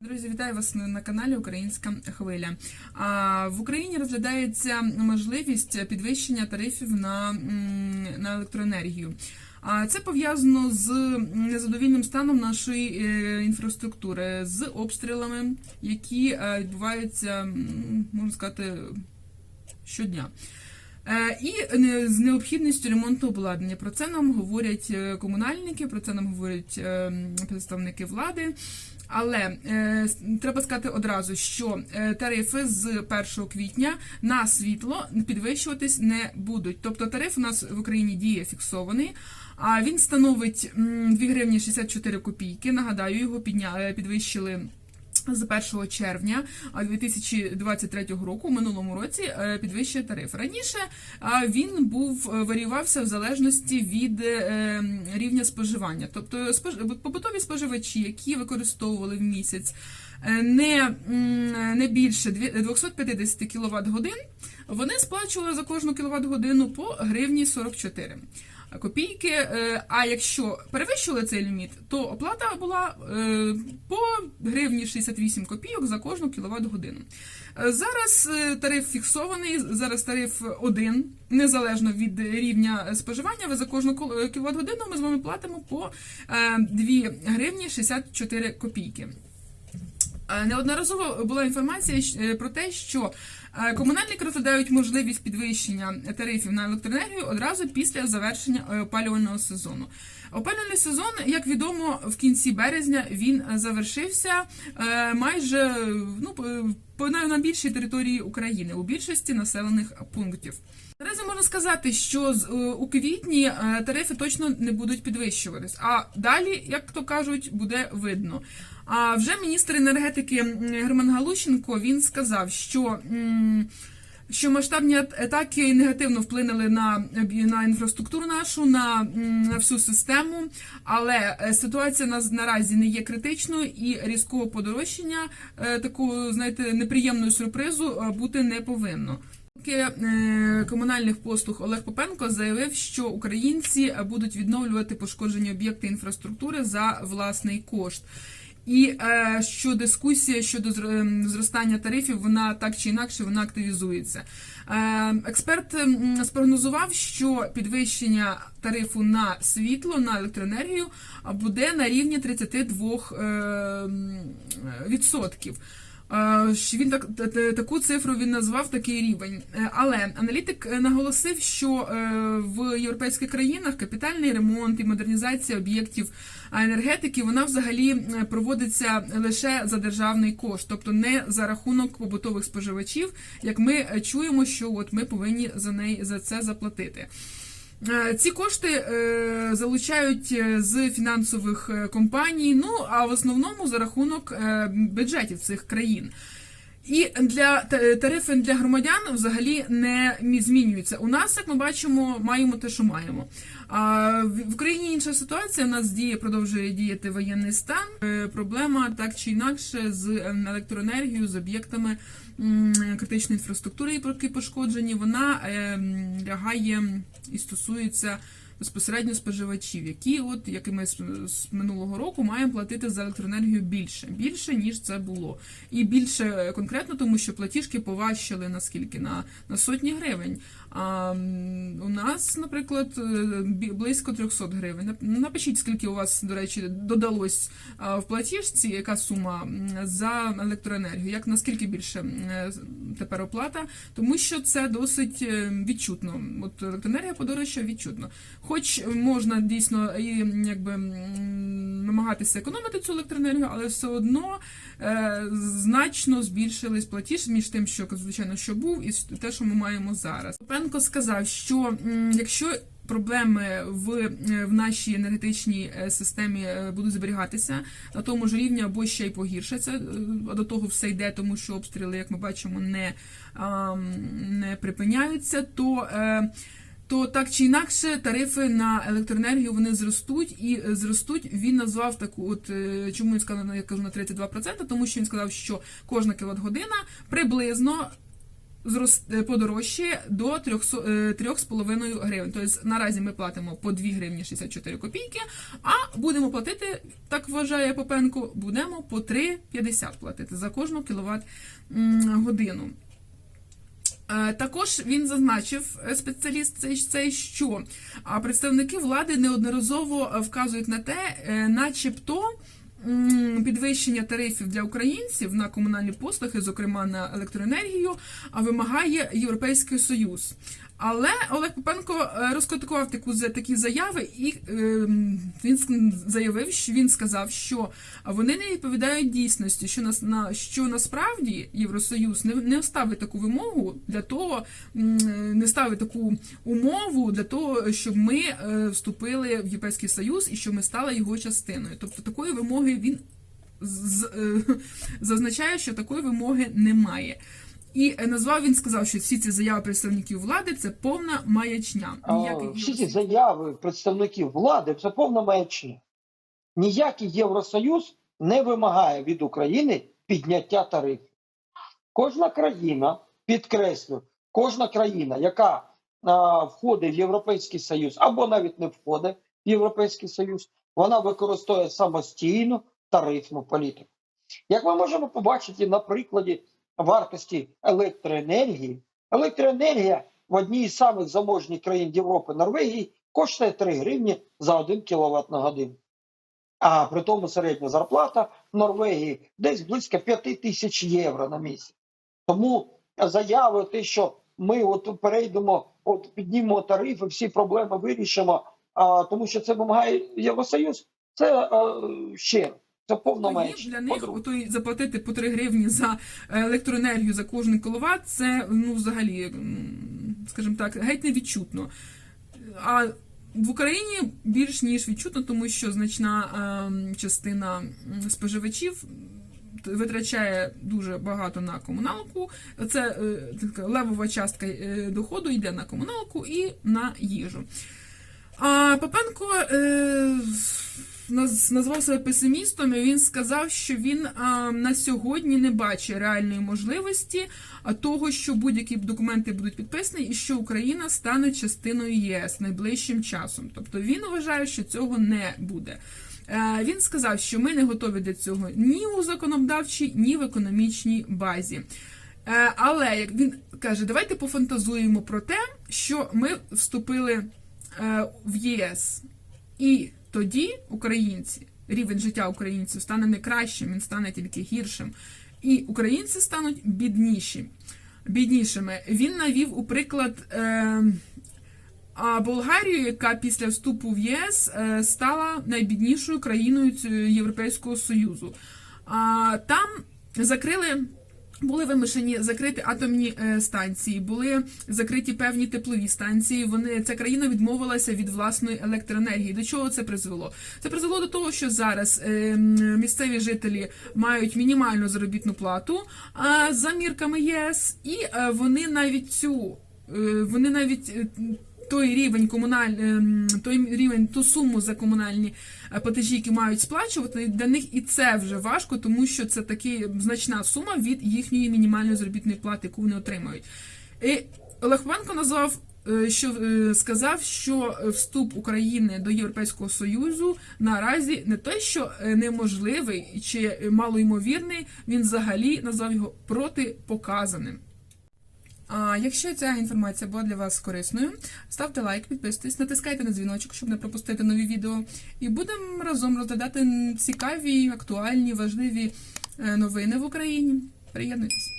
Друзі, вітаю вас на каналі Українська Хвиля. В Україні розглядається можливість підвищення тарифів на, на електроенергію. Це пов'язано з незадовільним станом нашої е, інфраструктури, з обстрілами, які е, відбуваються, можна сказати, щодня. Е, І не- з необхідністю ремонту обладнання. Про це нам говорять е, комунальники, про це нам говорять е, представники влади. Але е, треба сказати одразу, що е, тарифи з 1 квітня на світло підвищуватись не будуть. Тобто тариф у нас в Україні діє фіксований. А він становить м, 2 гривні 64 копійки. Нагадаю, його підня... е, підвищили з 1 червня а, 2023 року, у минулому році, е, підвищує тариф. Раніше він був е, варіювався в залежності від е, рівня споживання. Тобто побутові споживачі, які використовували в місяць не, не більше дві- 250 кВт годин, вони сплачували за кожну кВт годину по гривні 44 копійки. Е, А якщо перевищили цей ліміт, то оплата була е, по гривні 68 копійок за кожну кіловат годину. Е, Зараз тариф фіксований, зараз тариф один, незалежно від рівня споживання. Ви за кожну кіловат годину ми з вами платимо по е, 2 гривні 64 копійки. Е, Неодноразово була інформація е, про те, що е, комунальники розглядають можливість підвищення тарифів на електроенергію одразу після завершення опалювального сезону. Опалювальний сезон, як відомо, в кінці березня він завершився е, майже ну, на більшій території України у більшості населених пунктів. Наразі можна сказати, що е, у квітні е, тарифи точно не будуть підвищуватись. А далі, як то кажуть, буде видно. А вже міністр енергетики Герман Галущенко він сказав, що. Що масштабні атаки негативно вплинули на, на інфраструктуру нашу, на, на всю систему, але е, ситуація на, наразі не є критичною і різкого подорожчання е, такого, знаєте, неприємного сюрпризу е, бути не повинно. Комунальних послуг Олег Попенко заявив, що українці будуть відновлювати пошкоджені об'єкти інфраструктури за власний кошт. І е, що дискусія щодо ем, зростання тарифів, вона так чи інакше вона активізується. Е, експерт спрогнозував, що підвищення тарифу на світло на електроенергію буде на рівні 32 е, відсотків. Е, Він так таку цифру він назвав такий рівень. Е, Але аналітик е, наголосив, що в європейських країнах капітальний ремонт і модернізація об'єктів енергетики вона взагалі проводиться лише за державний кошт, тобто не за рахунок побутових споживачів, як ми чуємо, що от ми повинні за неї за це заплатити. Е, Ці кошти е, залучають е, з фінансових компаній, ну а в основному за рахунок бюджетів цих країн. І для тарифи для громадян взагалі не змінюються. У нас, як ми бачимо, маємо те, що маємо. А в в Україні інша ситуація. У нас діє продовжує діяти воєнний стан. Е, Проблема так чи інакше з ем, електроенергією, з об'єктами критичної інфраструктури, які пошкоджені, вона ем, лягає і стосується безпосередньо споживачів, які, от як і ми з, минулого року, маємо платити за електроенергію більше, більше ніж це було, і більше е, конкретно, тому що платіжки поважчали наскільки на, на сотні гривень. А у нас, наприклад, е, близько 300 гривень. Нап- Напишіть, скільки у вас, до речі, додалось в платіжці, яка сума за електроенергію, як наскільки більше е, тепер оплата, тому що це досить відчутно. От електроенергія подорожча відчутно. Хоч можна дійсно і якби намагатися економити цю електроенергію, але все одно е, значно збільшились платіж між тим, що звичайно що був, і те, що ми маємо зараз. Пенко сказав, що якщо Проблеми в, е, в нашій енергетичній е, системі е, будуть зберігатися на тому ж рівні або ще й погіршаться. А до того все йде, тому що обстріли, як ми бачимо, не, не припиняються. То то так чи інакше тарифи на електроенергію вони зростуть і е, зростуть. Він назвав таку, от е, чому він сказав, я кажу на 32%, тому що він сказав, що кожна кіловат година приблизно е, подорожчає до 300, е, 3,5 гривень. Тобто наразі ми платимо по 2 гривні 64 копійки, а будемо платити, так вважає Попенко, будемо по 3,50 платити за кожну кіловат м, годину. Е, Також він зазначив е, спеціаліст цей, що представники влади неодноразово е, вказують на те, е, начебто підвищення тарифів для українців на комунальні послуги, зокрема на електроенергію, вимагає Європейський Союз. Але Олег Попенко е, розкритикував таку такі заяви, і е, він заявив, що він сказав, що вони не відповідають дійсності, що нас на що насправді Євросоюз не, не ставить таку вимогу для того, не ставить таку умову для того, щоб ми е, вступили в Європейський Союз і щоб ми стали його частиною. Тобто такої вимоги він з- е, зазначає, що такої вимоги немає. І е, назвав він сказав, що всі ці заяви представників влади це повна маячня. Ніяких Всі ці заяви представників влади це повна маячня. Ніякий Євросоюз не вимагає від України підняття тарифів. Кожна країна, підкреслю, кожна країна, яка а, входить в Європейський Союз або навіть не входить в Європейський Союз, вона використовує самостійну тарифну політику. Як ми можемо побачити на прикладі вартості електроенергії, електроенергія в одній із самих заможніх країн Європи Норвегії коштує 3 гривні за 1 кВт на годину. А при тому середня зарплата в Норвегії десь близько 5 тисяч євро на місяць. Тому заяви, те, що ми от перейдемо, от піднімемо тарифи, всі проблеми вирішимо, а, тому що це вимагає Євросоюз, це а, ще раз, це повна Тоді менше. для них ото заплатити по 3 гривні за електроенергію за кожен кіловат, це ну взагалі, скажімо так, геть не відчутно. А в Україні більш ніж відчутно, тому що значна ем, частина споживачів витрачає дуже багато на комуналку. Це е, така левова частка е, доходу йде на комуналку і на їжу. А Попенко е, назвав себе песимістом, і він сказав, що він а, на сьогодні не бачить реальної можливості того, що будь-які документи будуть підписані, і що Україна стане частиною ЄС найближчим часом. Тобто він вважає, що цього не буде. Е, Він сказав, що ми не готові до цього ні у законодавчій, ні в економічній базі. Е, Але як він каже, давайте пофантазуємо про те, що ми вступили е, в ЄС, і тоді українці, рівень життя українців стане не кращим, він стане тільки гіршим. І українці стануть бідніші, біднішими. Він навів у приклад. Е, а Болгарію, яка після вступу в ЄС е, стала найбіднішою країною Європейського Союзу. А там закрили. Були вимушені закрити атомні е, станції, були закриті певні теплові станції. Вони ця країна відмовилася від власної електроенергії. До чого це призвело? Це призвело до того, що зараз е, місцеві жителі мають мінімальну заробітну плату за мірками ЄС, і е, вони навіть цю вони навіть. Той рівень комуналь, ем, той рівень, ту суму за комунальні е, платежі, які мають сплачувати, для них і це вже важко, тому що це таки значна сума від їхньої мінімальної заробітної плати, яку вони отримають. І Олег Панко назвав. е, Що е, сказав, що вступ України до Європейського Союзу наразі не те, що неможливий чи малоймовірний, він взагалі назвав його протипоказаним. А якщо ця інформація була для вас корисною, ставте лайк, підписуйтесь, натискайте на дзвіночок, щоб не пропустити нові відео. І будемо разом розглядати цікаві, актуальні, важливі е, новини в Україні. Приєднуйтесь!